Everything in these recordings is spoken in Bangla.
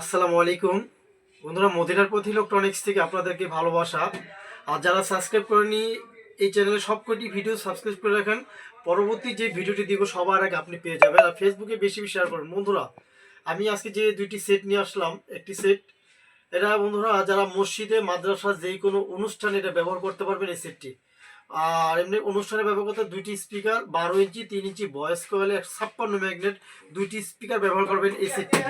আসসালামু আলাইকুম। বন্ধুরা মদিনার পথ ইলেকট্রনিক্স থেকে আপনাদেরকে ভালোবাসা। আর যারা সাবস্ক্রাইব করেনি এই চ্যানেলে সব কটি ভিডিও সাবস্ক্রাইব করে রাখেন। পরবর্তী যে ভিডিওটি দিব, সবার আগে আপনি পেয়ে যাবেন। আর ফেসবুকে বেশি বেশি শেয়ার করুন। বন্ধুরা, আমি আজকে যে দুইটি সেট নিয়ে আসলাম, একটি সেট এটা বন্ধুরা, যারা মসজিদে, মাদ্রাসা যেই কোনো অনুষ্ঠানে এটা ব্যবহার করতে পারবেন এই সেটটি আর এমনি অনুষ্ঠানে ব্যবহার করতে দুইটি স্পিকার বারো ইঞ্চি, তিন ইঞ্চি কোয়েলে একশো ছাপ্পান্ন ম্যাগনেট দুইটি স্পিকার ব্যবহার করবেন এই সেটটি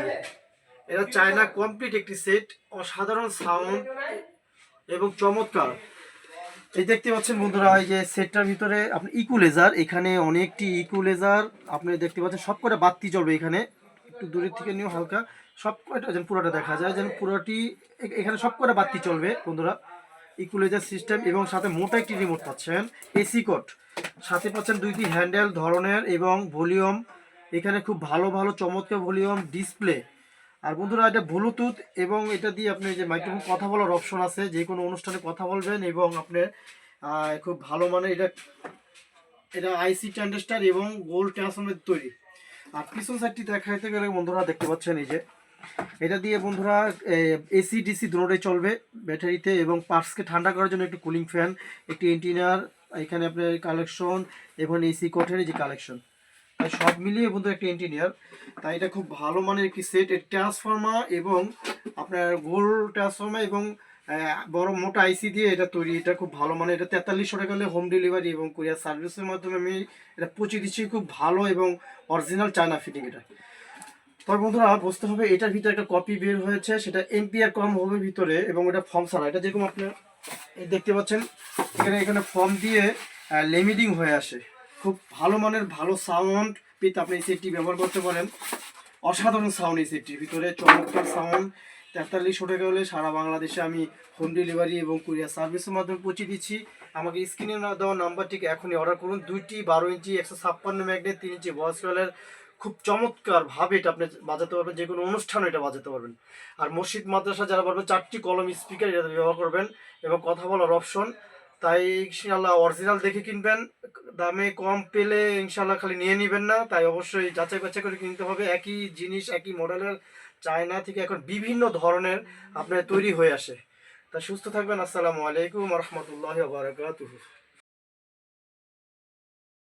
এটা চায়না কমপ্লিট একটি সেট অসাধারণ সাউন্ড এবং চমৎকার। এই দেখতে পাচ্ছেন বন্ধুরা, এই যে সেটটার ভিতরে আপনি ইকুলেজার এখানে অনেকটি ইকুলেজার আপনি দেখতে পাচ্ছেন সব কটা বাতি জ্বলবে এখানে। একটু দূরের থেকে নিয়েও হালকা। সব কটা যেন পুরোটা দেখা যায়, যেন পুরোটি এখানে সব কটা বাতি চলবে বন্ধুরা। ইকুলেজার সিস্টেম এবং সাথে মোটা একটি রিমোট পাচ্ছেন এসি কোড সাথে পাচ্ছেন দুইটি হ্যান্ডেল ধরনের এবং ভলিউম এখানে খুব ভালো ভালো, চমৎকার ভলিউম ডিসপ্লে আর বন্ধুরা, এটা ব্লুটুথ এবং এটা দিয়ে আপনি যে মাইক্রোফোন কথা বলার অপশন আছে, যে কোনো অনুষ্ঠানে কথা বলবেন এবং আপনি খুব ভালো মানে এটা এটা আইসি ট্যান্ডেস্টার এবং গোল্ড ট্রান্সফর্মের তৈরি। আর পিছন সাইডটি দেখাইতে গেলে বন্ধুরা দেখতে পাচ্ছেন এই যে, এটা দিয়ে বন্ধুরা এসি ডিসি দুটোটাই চলবে ব্যাটারিতে এবং পার্টসকে ঠান্ডা করার জন্য একটু কুলিং ফ্যান একটি ইন্টিনার এখানে আপনার কালেকশন এবং এসি কোটের যে কালেকশন তাই সব মিলিয়ে বন্ধু একটা ইঞ্জিনিয়ার তাই এটা খুব ভালো মানের একটি সেট এর ট্রান্সফর্মার এবং আপনার গোল ট্রান্সফর্মার এবং বড় মোটা আইসি দিয়ে এটা তৈরি, এটা খুব ভালো মানে এটা তেতাল্লিশশো টাকা হলে হোম ডেলিভারি এবং কুরিয়ার সার্ভিসের মাধ্যমে আমি এটা পৌঁছে দিচ্ছি, খুব ভালো এবং অরিজিনাল চায়না ফিটিং এটা। তবে বন্ধুরা, বুঝতে হবে এটার ভিতরে একটা কপি বের হয়েছে, সেটা এমপিআর কম হবে ভিতরে এবং এটা ফর্ম ছাড়া, এটা যেরকম আপনি দেখতে পাচ্ছেন, এখানে এখানে ফর্ম দিয়ে লেমিডিং হয়ে আসে। খুব ভালো মানের, ভালো সাউন্ড পেতে আপনি এই সেটটি ব্যবহার করতে পারেন। অসাধারণ সাউন্ড এই সেটটির ভিতরে, চমৎকার সাউন্ড তেতাল্লিশশো টাকা হলে সারা বাংলাদেশে আমি হোম ডেলিভারি এবং কুরিয়ার সার্ভিসের মাধ্যমে পৌঁছে দিচ্ছি। আমাকে স্ক্রিনে দেওয়া নাম্বারটিকে এখনই অর্ডার করুন। দুইটি বারো ইঞ্চি, একশো ছাপ্পান্ন ম্যাগনেট তিন ইঞ্চি ভয়েস কয়েলের খুব চমৎকার ভাবে এটা আপনি বাজাতে পারবেন, যে কোনো অনুষ্ঠানে এটা বাজাতে পারবেন। আর মসজিদ, মাদ্রাসা যারা পারবেন, চারটি কলম স্পিকার এটা ব্যবহার করবেন এবং কথা বলার অপশন তাই ইনশাল্লাহ অরিজিনাল দেখে কিনবেন। দামে কম পেলে ইনশাল্লাহ খালি নিয়ে নেবেন না। তাই অবশ্যই যাচাই বাছাই করে কিনতে হবে। একই জিনিস, একই মডেলের চায়না থেকে এখন বিভিন্ন ধরনের আপনার তৈরি হয়ে আসে। তা সুস্থ থাকবেন। আসসালামু আলাইকুম রহমতুল্লাহ বারকাতুহ।